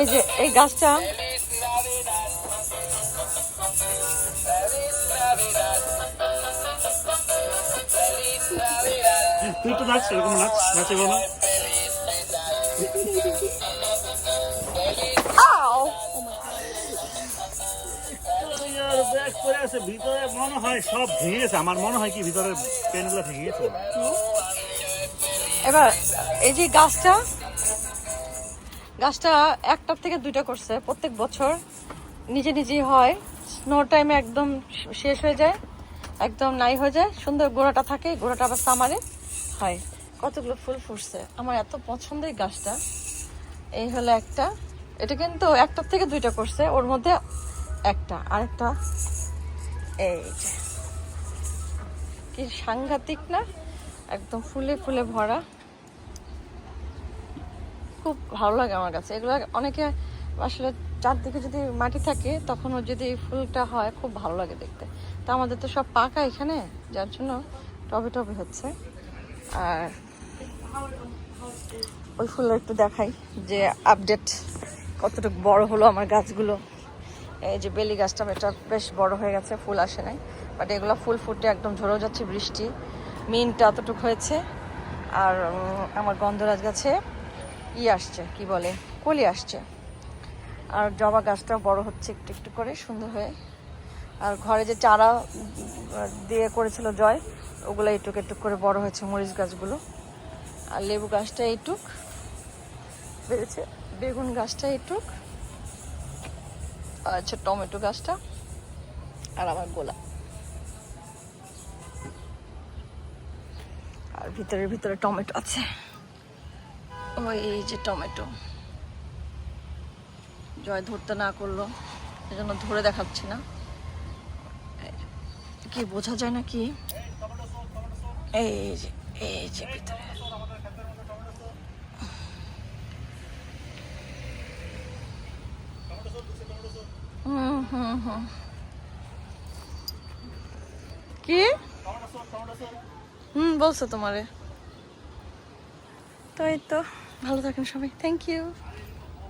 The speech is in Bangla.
এই যে এই গাছটা। তুই তো নাচ এরকম নাচ নাচে আছে ভিতরে মনে হয় সব ভেঙে গেছে আমার মনে হয় কি ভিতরে পেনগুলো ভেঙে গেছে। এবার এই যে গাছটা গাছটা একটার থেকে দুইটা করছে প্রত্যেক বছর। নিজে নিজেই হয়। স্নো টাইমে একদম শেষ হয়ে যায়, একদম নাই হয়ে যায়। সুন্দর গোড়াটা থাকে, গোড়াটা আবার সামারে হয়। কতগুলো ফুল ফুটছে। আমার এত পছন্দের গাছটা। এই হলো একটা। এটা কিন্তু একটার থেকে দুইটা করছে, ওর মধ্যে একটা, আরেকটা এই কি সাংঘাতিক না? একদম ফুলে ফুলে ভরা। খুব ভালো লাগে আমার কাছে। এগুলো অনেকে আসলে চারদিকে যদি মাটি থাকে, তখনও যদি ফুলটা হয়, খুব ভালো লাগে দেখতে। তা আমাদের তো সব পাকা এখানে, যার জন্য টবে টবে হচ্ছে। আর ওই ফুল একটু দেখাই, যে আপডেট কতটুকু বড় হলো আমার গাছগুলো। এই যে বেলি গাছটা এটা বেশ বড় হয়ে গেছে, ফুল আসে নাই। বাট এগুলো ফুল ফুটে একদম ঝরেও যাচ্ছে বৃষ্টি। মিনটা অতটুকু হয়েছে। আর আমার গন্ধরাজ গাছে ই আসছে, কি বলে, কলি আসছে। আর জবা গাছটা বড় হচ্ছে একটু একটু করে, সুন্দর হয়ে। আর ঘরে যে চারা দিয়ে করেছিল জয়, ওগুলো একটুক একটু করে বড় হয়েছে মরিচ গাছগুলো। আর লেবু গাছটা এটুক, বেড়েছে। বেগুন গাছটা এইটুক আচ্ছা টমেটো গাছটা, আর আমার গোলা আর ভিতরে ভিতরে টমেটো আছে। ওই এই যে টমেটো। জয় ধরতে না করল, এজন্য ধরে দেখাচ্ছি না। কি বোঝা যায় না কি এই যে এই যে হুম হুম হুম। কি? হুম, বলছো তোমারে। তো এই তো ভালো থাকেন সবাই। Thank you